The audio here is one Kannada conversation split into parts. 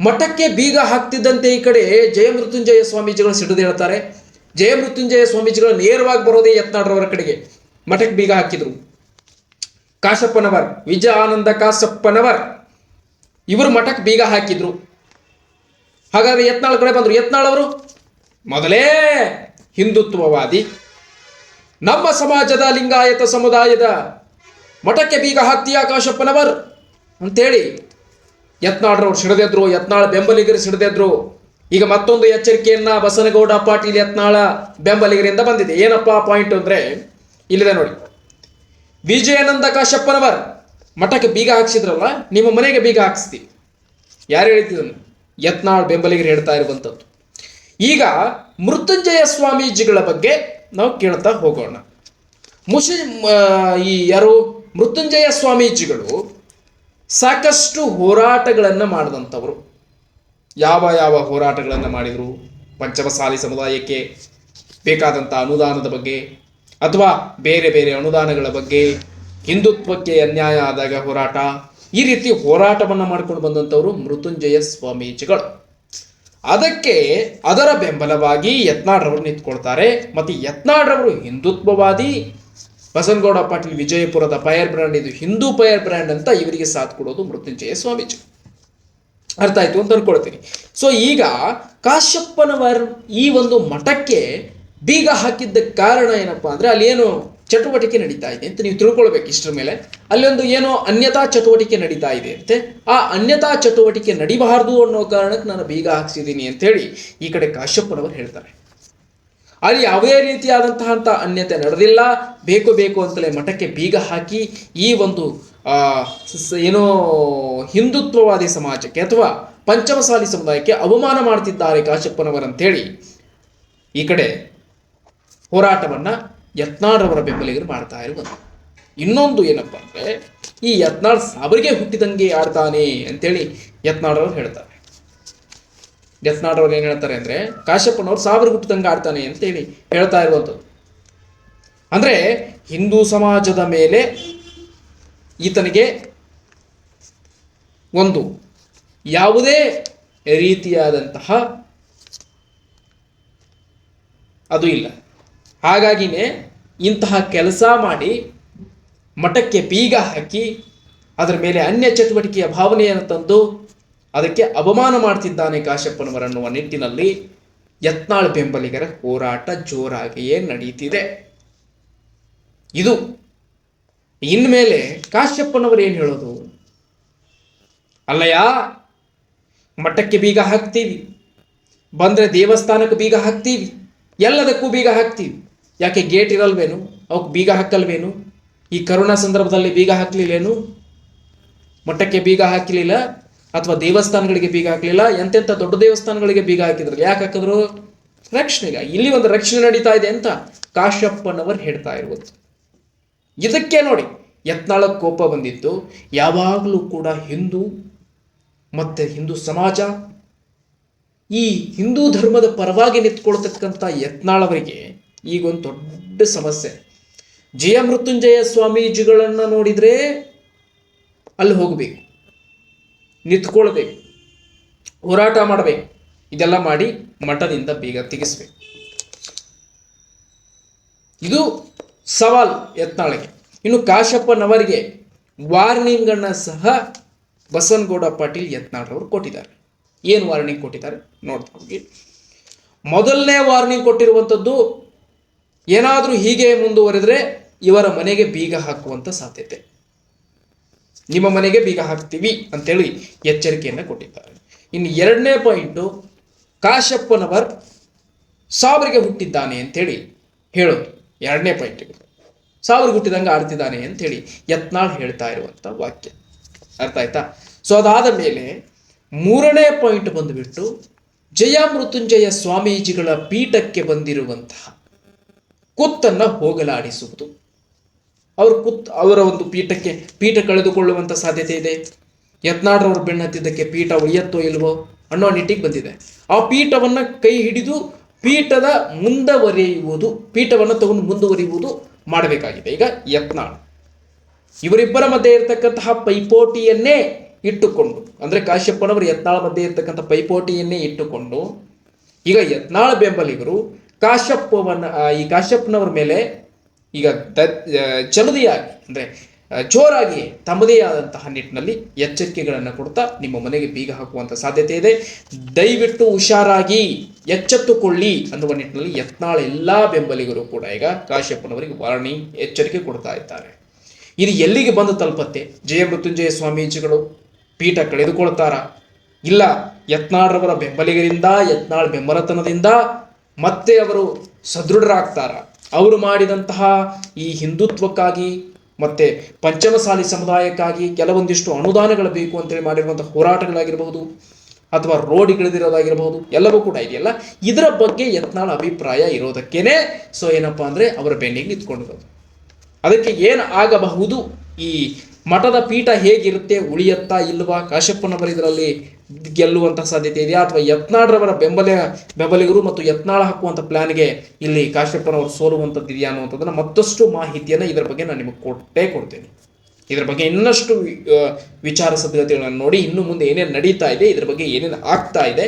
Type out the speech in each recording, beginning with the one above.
ಮಠಕ್ಕೆ ಬೀಗ ಹಾಕ್ತಿದ್ದಂತೆ ಈ ಕಡೆ ಜಯಮೃತ್ಯುಂಜಯ ಸ್ವಾಮೀಜಿಗಳು ಸಿಡಿದು ಹೇಳ್ತಾರೆ. ಜಯಮೃತ್ಯುಂಜಯ ಸ್ವಾಮೀಜಿಗಳು ನೇರವಾಗಿ ಬರೋದೇ ಯತ್ನಾಡ್ರವರ ಕಡೆಗೆ. ಮಠಕ್ಕೆ ಬೀಗ ಹಾಕಿದ್ರು. ಕಾಶಪ್ಪನವರ್, ವಿಜಯ ಆನಂದ ಕಾಶಪ್ಪನವರ್, ಇವರು ಮಠಕ್ಕೆ ಬೀಗ ಹಾಕಿದ್ರು. ಹಾಗಾದ್ರೆ ಯತ್ನಾಳ್ ಕಡೆ ಬಂದ್ರು. ಯತ್ನಾಳ್ ಅವರು, ಮೊದಲೇ ಹಿಂದುತ್ವವಾದಿ. ನಮ್ಮ ಸಮಾಜದ ಲಿಂಗಾಯತ ಸಮುದಾಯದ ಮಠಕ್ಕೆ ಬೀಗ ಹಾಕ್ತೀಯ ಕಾಶಪ್ಪನವರ್? ಅಂತೇಳಿ ಯತ್ನಾಳ್ರವ್ರು ಸಿಡದೆದ್ರು, ಯತ್ನಾಳ್ ಬೆಂಬಲಿಗರು ಸಿಡದೆದ್ರು. ಈಗ ಮತ್ತೊಂದು ಎಚ್ಚರಿಕೆಯನ್ನ ಬಸನಗೌಡ ಪಾಟೀಲ್ ಯತ್ನಾಳ ಬೆಂಬಲಿಗರಿಂದ ಬಂದಿದೆ. ಏನಪ್ಪಾ ಪಾಯಿಂಟ್ ಅಂದ್ರೆ, ಇಲ್ಲಿದೆ ನೋಡಿ. ವಿಜಯಾನಂದ ಕಾಶಪ್ಪನವರ್, ಮಠಕ್ಕೆ ಬೀಗ ಹಾಕ್ಸಿದ್ರಲ್ಲ, ನಿಮ್ಮ ಮನೆಗೆ ಬೀಗ ಹಾಕ್ಸ್ತಿ. ಯಾರು ಹೇಳ್ತಿದ್ದನು ಯತ್ನಾಳ್ ಬೆಂಬಲಿಗರು ಹೇಳ್ತಾ ಇರುವಂಥದ್ದು. ಈಗ ಮೃತ್ಯುಂಜಯ ಸ್ವಾಮೀಜಿಗಳ ಬಗ್ಗೆ ನಾವು ಕೇಳ್ತಾ ಹೋಗೋಣ. ಮುಷಿ ಈ ಯಾರು? ಮೃತ್ಯುಂಜಯ ಸ್ವಾಮೀಜಿಗಳು ಸಾಕಷ್ಟು ಹೋರಾಟಗಳನ್ನು ಮಾಡಿದಂಥವರು. ಯಾವ ಯಾವ ಹೋರಾಟಗಳನ್ನು ಮಾಡಿದರು? ಪಂಚಮಸಾಲಿ ಸಮುದಾಯಕ್ಕೆ ಬೇಕಾದಂಥ ಅನುದಾನದ ಬಗ್ಗೆ ಅಥವಾ ಬೇರೆ ಬೇರೆ ಅನುದಾನಗಳ ಬಗ್ಗೆ, ಹಿಂದುತ್ವಕ್ಕೆ ಅನ್ಯಾಯ ಆದಾಗ ಹೋರಾಟ, ಈ ರೀತಿ ಹೋರಾಟವನ್ನು ಮಾಡಿಕೊಂಡು ಬಂದಂಥವರು ಮೃತ್ಯುಂಜಯ ಸ್ವಾಮೀಜಿಗಳು. ಅದಕ್ಕೆ ಅದರ ಬೆಂಬಲವಾಗಿ ಯತ್ನಾಡ್ರವರು ನಿಂತ್ಕೊಳ್ತಾರೆ. ಮತ್ತು ಯತ್ನಾಡ್ರವರು ಹಿಂದುತ್ವವಾದಿ ಬಸನಗೌಡ ಪಾಟೀಲ್ ವಿಜಯಪುರದ ಪಯರ್ ಬ್ರ್ಯಾಂಡ್, ಇದು ಹಿಂದೂ ಪಯರ್ ಬ್ರ್ಯಾಂಡ್ ಅಂತ ಇವರಿಗೆ ಸಾಥ್ ಕೊಡೋದು ಮೃತ್ಯುಂಜಯ ಸ್ವಾಮೀಜಿ. ಅರ್ಥ ಆಯ್ತು ಅಂತ ಅನ್ಕೊಳ್ತೀನಿ. ಸೊ ಈಗ ಕಾಶ್ಯಪ್ಪನವರ್ ಈ ಒಂದು ಮಠಕ್ಕೆ ಬೀಗ ಹಾಕಿದ್ದ ಕಾರಣ ಏನಪ್ಪಾ ಅಂದ್ರೆ ಅಲ್ಲಿ ಏನು ಚಟುವಟಿಕೆ ನಡೀತಾ ಇದೆ ಅಂತ ನೀವು ತಿಳ್ಕೊಳ್ಬೇಕು ಇಷ್ಟರ ಮೇಲೆ. ಅಲ್ಲಿ ಒಂದು ಏನೋ ಅನ್ಯತಾ ಚಟುವಟಿಕೆ ನಡೀತಾ ಇದೆ ಅಂತೆ. ಆ ಅನ್ಯತಾ ಚಟುವಟಿಕೆ ನಡಿಬಾರ್ದು ಅನ್ನೋ ಕಾರಣಕ್ಕೆ ನಾನು ಬೀಗ ಹಾಕ್ಸಿದ್ದೀನಿ ಅಂತೇಳಿ ಈ ಕಡೆ ಕಾಶ್ಯಪ್ಪನವರು ಹೇಳ್ತಾರೆ. ಅಲ್ಲಿ ಯಾವುದೇ ರೀತಿಯಾದಂತಹ ಅಂತ ಅನ್ಯತೆ ನಡೆದಿಲ್ಲ. ಬೇಕು ಬೇಕು ಅಂತಲೇ ಮಠಕ್ಕೆ ಬೀಗ ಹಾಕಿ ಈ ಒಂದು ಏನೋ ಹಿಂದುತ್ವವಾದಿ ಸಮಾಜಕ್ಕೆ ಅಥವಾ ಪಂಚಮಸಾಲಿ ಸಮುದಾಯಕ್ಕೆ ಅವಮಾನ ಮಾಡ್ತಿದ್ದಾರೆ ಕಾಶಪ್ಪನವರಂತೇಳಿ ಈ ಕಡೆ ಹೋರಾಟವನ್ನು ಯತ್ನಾಳರವರ ಬೆಂಬಲಿಗರು ಮಾಡ್ತಾ ಇರುವುದು. ಇನ್ನೊಂದು ಏನಪ್ಪ ಅಂದರೆ ಈ ಯತ್ನಾಳ್ ಸಾಬರಿಗೆ ಹುಟ್ಟಿದಂಗೆ ಆಡ್ತಾನೆ ಅಂತೇಳಿ ಯತ್ನಾಳರವರು ಹೇಳ್ತಾರೆ. ಯತ್ನಾಳರವ್ರು ಏನು ಹೇಳ್ತಾರೆ ಅಂದ್ರೆ ಕಾಶ್ಯಪ್ಪನವ್ರು ಸಾವಿರ ಹುಟ್ಟಿದಂಗೆ ಆಡ್ತಾನೆ ಅಂತೇಳಿ ಹೇಳ್ತಾ ಇರುವಂಥದ್ದು. ಅಂದ್ರೆ ಹಿಂದೂ ಸಮಾಜದ ಮೇಲೆ ಈತನಿಗೆ ಒಂದು ಯಾವುದೇ ರೀತಿಯಾದಂತಹ ಅದು ಇಲ್ಲ. ಹಾಗಾಗಿನೇ ಇಂತಹ ಕೆಲಸ ಮಾಡಿ ಮಠಕ್ಕೆ ಬೀಗ ಹಾಕಿ, ಅದರ ಮೇಲೆ ಅನ್ಯ ಚಟುವಟಿಕೆಯ ಭಾವನೆಯನ್ನು ತಂದು ಅದಕ್ಕೆ ಅವಮಾನ ಮಾಡ್ತಿದ್ದಾನೆ ಕಾಶ್ಯಪ್ಪನವರನ್ನುವ ನಿಟ್ಟಿನಲ್ಲಿ ಯತ್ನಾಳ್ ಬೆಂಬಲಿಗರ ಹೋರಾಟ ಜೋರಾಗಿಯೇ ನಡೀತಿದೆ. ಇದು ಇನ್ಮೇಲೆ ಕಾಶ್ಯಪ್ಪನವರು ಏನು ಹೇಳೋದು? ಅಲ್ಲಯ್ಯ, ಮಠಕ್ಕೆ ಬೀಗ ಹಾಕ್ತೀವಿ, ಬಂದರೆ ದೇವಸ್ಥಾನಕ್ಕೆ ಬೀಗ ಹಾಕ್ತೀವಿ, ಎಲ್ಲದಕ್ಕೂ ಬೀಗ ಹಾಕ್ತೀವಿ. ಯಾಕೆ ಗೇಟ್ ಇರಲ್ವೇನು? ಅವಕ್ಕೆ ಬೀಗ ಹಾಕಲ್ವೇನು? ಈ ಕರೋನಾ ಸಂದರ್ಭದಲ್ಲಿ ಬೀಗ ಹಾಕಲಿಲ್ಲೇನು? ಮಠಕ್ಕೆ ಬೀಗ ಹಾಕಲಿಲ್ಲ ಅಥವಾ ದೇವಸ್ಥಾನಗಳಿಗೆ ಬೀಗ ಹಾಕಲಿಲ್ಲ ಎಂತೆಂಥ ದೊಡ್ಡ ದೇವಸ್ಥಾನಗಳಿಗೆ ಬೀಗ ಹಾಕಿದ್ರು ಯಾಕೆ ಹಾಕಿದ್ರು? ರಕ್ಷಣೆಗ. ಇಲ್ಲಿ ಒಂದು ರಕ್ಷಣೆ ನಡೀತಾ ಇದೆ ಅಂತ ಕಾಶ್ಯಪ್ಪನವರು ಹೇಳ್ತಾ ಇರುವುದು. ಇದಕ್ಕೆ ನೋಡಿ, ಯತ್ನಾಳ ಕೋಪ ಬಂದಿತ್ತು. ಯಾವಾಗಲೂ ಕೂಡ ಹಿಂದೂ ಮತ್ತೆ ಹಿಂದೂ ಸಮಾಜ ಈ ಹಿಂದೂ ಧರ್ಮದ ಪರವಾಗಿ ನಿಂತ್ಕೊಳ್ತಕ್ಕಂಥ ಯತ್ನಾಳವರಿಗೆ ಈಗೊಂದು ದೊಡ್ಡ ಸಮಸ್ಯೆ. ಜಯ ಮೃತ್ಯುಂಜಯ ಸ್ವಾಮೀಜಿಗಳನ್ನು ನೋಡಿದರೆ ಅಲ್ಲಿ ಹೋಗಬೇಕು. ನಿಂತ್ಕೊಳ್ಬೇಕು. ಹೋರಾಟ ಮಾಡಬೇಕು. ಇದೆಲ್ಲ ಮಾಡಿ ಮಠದಿಂದ ಬೀಗ ತೆಗಿಸ್ಬೇಕು. ಇದು ಸವಾಲ್ ಯತ್ನಾಳಿಗೆ. ಇನ್ನು ಕಾಶಪ್ಪನವರಿಗೆ ವಾರ್ನಿಂಗ್ ಅನ್ನು ಸಹ ಬಸನಗೌಡ ಪಾಟೀಲ್ ಯತ್ನಾಳ್ರವರು ಕೊಟ್ಟಿದ್ದಾರೆ. ಏನು ವಾರ್ನಿಂಗ್ ಕೊಟ್ಟಿದ್ದಾರೆ? ನೋಡ್ತಾ ಮೊದಲನೇ ವಾರ್ನಿಂಗ್ ಕೊಟ್ಟಿರುವಂಥದ್ದು ಏನಾದರೂ ಹೀಗೆ ಮುಂದುವರೆದ್ರೆ ಇವರ ಮನೆಗೆ ಬೀಗ ಹಾಕುವಂಥ ಸಾಧ್ಯತೆ. ನಿಮ್ಮ ಮನೆಗೆ ಬೀಗ ಹಾಕ್ತೀವಿ ಅಂತೇಳಿ ಎಚ್ಚರಿಕೆಯನ್ನು ಕೊಟ್ಟಿದ್ದಾರೆ. ಇನ್ನು ಎರಡನೇ ಪಾಯಿಂಟು ಕಾಶಪ್ಪನವರ್ ಸಾವಿರಿಗೆ ಹುಟ್ಟಿದ್ದಾನೆ ಅಂತೇಳಿ ಹೇಳೋದು. ಎರಡನೇ ಪಾಯಿಂಟ್ ಸಾವಿರಿಗೆ ಹುಟ್ಟಿದಂಗೆ ಆಡ್ತಿದ್ದಾನೆ ಅಂತೇಳಿ ಯತ್ನಾಳ್ ಹೇಳ್ತಾ ಇರುವಂಥ ವಾಕ್ಯ. ಅರ್ಥ ಆಯ್ತಾ? ಸೊ ಅದಾದ ಮೇಲೆ ಮೂರನೇ ಪಾಯಿಂಟ್ ಬಂದುಬಿಟ್ಟು ಜಯ ಮೃತ್ಯುಂಜಯ ಸ್ವಾಮೀಜಿಗಳ ಪೀಠಕ್ಕೆ ಬಂದಿರುವಂತಹ ಕುತ್ತನ್ನು ಹೋಗಲಾಡಿಸುವುದು. ಅವರು ಕುತ್ ಅವರ ಒಂದು ಪೀಠಕ್ಕೆ, ಪೀಠ ಕಳೆದುಕೊಳ್ಳುವಂಥ ಸಾಧ್ಯತೆ ಇದೆ. ಯತ್ನಾಡ್ರವ್ರ ಬೆನ್ನತ್ತಿದ್ದಕ್ಕೆ ಪೀಠ ಉಳಿಯತ್ತೋ ಇಲ್ವೋ ಅನ್ನೋ ನಿಟ್ಟಿಗೆ ಬಂದಿದೆ. ಆ ಪೀಠವನ್ನು ಕೈ ಹಿಡಿದು ಪೀಠದ ಮುಂದುವರಿಯುವುದು, ಪೀಠವನ್ನು ತಗೊಂಡು ಮುಂದುವರಿಯುವುದು ಮಾಡಬೇಕಾಗಿದೆ. ಈಗ ಯತ್ನಾಳ್. ಇವರಿಬ್ಬರ ಮಧ್ಯೆ ಇರತಕ್ಕಂತಹ ಪೈಪೋಟಿಯನ್ನೇ ಇಟ್ಟುಕೊಂಡು, ಅಂದ್ರೆ ಕಾಶ್ಯಪ್ಪನವರು ಯತ್ನಾಳ ಮಧ್ಯೆ ಇರತಕ್ಕಂಥ ಪೈಪೋಟಿಯನ್ನೇ ಇಟ್ಟುಕೊಂಡು, ಈಗ ಯತ್ನಾಳ ಬೆಂಬಲಿಗರು ಕಾಶ್ಯಪ್ಪವನ್ನ ಈ ಕಾಶ್ಯಪ್ಪನವರ ಮೇಲೆ ಈಗ ದ ಜಲದಿಯಾಗಿ, ಅಂದರೆ ಜೋರಾಗಿ ತಮ್ಮದೇ ಆದಂತಹ ನಿಟ್ಟಿನಲ್ಲಿ ಎಚ್ಚರಿಕೆಗಳನ್ನು ಕೊಡ್ತಾ ನಿಮ್ಮ ಮನೆಗೆ ಬೀಗ ಹಾಕುವಂಥ ಸಾಧ್ಯತೆ ಇದೆ. ದಯವಿಟ್ಟು ಹುಷಾರಾಗಿ ಎಚ್ಚೆತ್ತುಕೊಳ್ಳಿ ಅನ್ನುವ ನಿಟ್ಟಿನಲ್ಲಿ ಯತ್ನಾಳ ಎಲ್ಲಾ ಬೆಂಬಲಿಗರು ಕೂಡ ಈಗ ಕಾಶ್ಯಪ್ಪನವರಿಗೆ ವಾರ್ನಿಂಗ್ ಎಚ್ಚರಿಕೆ ಕೊಡ್ತಾ ಇದ್ದಾರೆ. ಇದು ಎಲ್ಲಿಗೆ ಬಂದು ತಲುಪತ್ತೆ? ಜಯ ಮೃತ್ಯುಂಜಯ ಸ್ವಾಮೀಜಿಗಳು ಪೀಠ ಕಳೆದುಕೊಳ್ತಾರ? ಇಲ್ಲ, ಯತ್ನಾಳ್ರವರ ಬೆಂಬಲಿಗರಿಂದ, ಯತ್ನಾಳ್ ಬೆಂಬಲತನದಿಂದ ಮತ್ತೆ ಅವರು ಸದೃಢರಾಗ್ತಾರ? ಅವರು ಮಾಡಿದಂತಹ ಈ ಹಿಂದುತ್ವಕ್ಕಾಗಿ ಮತ್ತೆ ಪಂಚಮಸಾಲಿ ಸಮುದಾಯಕ್ಕಾಗಿ ಕೆಲವೊಂದಿಷ್ಟು ಅನುದಾನಗಳು ಬೇಕು ಅಂತೇಳಿ ಮಾಡಿರುವಂತಹ ಹೋರಾಟಗಳಾಗಿರಬಹುದು ಅಥವಾ ರೋಡ್ಗಳಿದಿರೋದಾಗಿರಬಹುದು ಎಲ್ಲವೂ ಕೂಡ ಇದೆಯಲ್ಲ. ಇದರ ಬಗ್ಗೆ ಯತ್ನಾಳ ಅಭಿಪ್ರಾಯ ಇರೋದಕ್ಕೇನೆ. ಸೊ ಏನಪ್ಪಾ ಅಂದ್ರೆ ಅವರ ಬೆನ್ನಿಗೆ ನಿಂತ್ಕೊಂಡಿರೋದು. ಅದಕ್ಕೆ ಏನು ಆಗಬಹುದು ಈ ಮಠದ ಪೀಠ ಹೇಗಿರುತ್ತೆ, ಉಳಿಯತ್ತಾ ಇಲ್ವಾ? ಕಾಶ್ಯಪ್ಪನವರ ಇದರಲ್ಲಿ ಗೆಲ್ಲುವಂತಹ ಸಾಧ್ಯತೆ ಇದೆಯಾ? ಅಥವಾ ಯತ್ನಾಡ್ರವರ ಬೆಂಬಲ, ಬೆಂಬಲಿಗರು ಮತ್ತು ಯತ್ನಾಳ ಹಾಕುವಂಥ ಪ್ಲಾನ್ಗೆ ಇಲ್ಲಿ ಕಾಶ್ಯಪ್ಪನವರು ಸೋಲುವಂಥದ್ದು ಇದೆಯಾ ಅನ್ನುವಂಥದ್ದನ್ನು ಮತ್ತಷ್ಟು ಮಾಹಿತಿಯನ್ನು ಇದರ ಬಗ್ಗೆ ನಾನು ನಿಮಗೆ ಕೊಟ್ಟೇ ಕೊಡ್ತೇನೆ. ಇದರ ಬಗ್ಗೆ ಇನ್ನಷ್ಟು ವಿಚಾರ ಸದ್ಗತಿಗಳನ್ನು ನೋಡಿ ಇನ್ನು ಮುಂದೆ ಏನೇನು ನಡೀತಾ ಇದೆ, ಇದರ ಬಗ್ಗೆ ಏನೇನು ಆಗ್ತಾ ಇದೆ,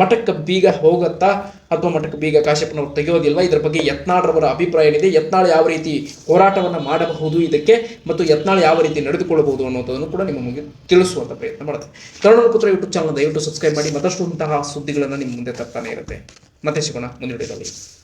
ಮಠಕ್ಕೆ ಬೀಗ ಹೋಗತ್ತಾ ಅಥವಾ ಮಠಕ್ಕೆ ಬೀಗ ಕಾಶ್ಯಪ್ಪನವರು ತೆಗೆಯೋದಿಲ್ವಾ ಇದರ ಬಗ್ಗೆ ಯತ್ನಾಳ್ರವರ ಅಭಿಪ್ರಾಯ ಏನಿದೆ? ಯತ್ನಾಳ್ ಯಾವ ರೀತಿ ಹೋರಾಟವನ್ನು ಮಾಡಬಹುದು ಇದಕ್ಕೆ ಮತ್ತು ಯತ್ನಾಳ್ ಯಾವ ರೀತಿ ನಡೆದುಕೊಳ್ಳಬಹುದು ಅನ್ನೋದನ್ನು ಕೂಡ ನಿಮ್ಮ ಮುಂದೆ ತಿಳಿಸುವಂತ ಪ್ರಯತ್ನ ಮಾಡುತ್ತೆ. ತರುಣ ಪುತ್ರ ಯೂಟ್ಯೂಬ್ ಚಾನಲ್ ದಯವಿಟ್ಟು ಸಬ್ಸ್ಕ್ರೈಬ್ ಮಾಡಿ. ಮತ್ತಷ್ಟು ಇಂತಹ ಸುದ್ದಿಗಳನ್ನು ನಿಮ್ಮ ಮುಂದೆ ತರ್ತಾನೆ ಇರುತ್ತೆ. ಮತ್ತೆ ಸಿಗೋಣ ಮುಂದಿನ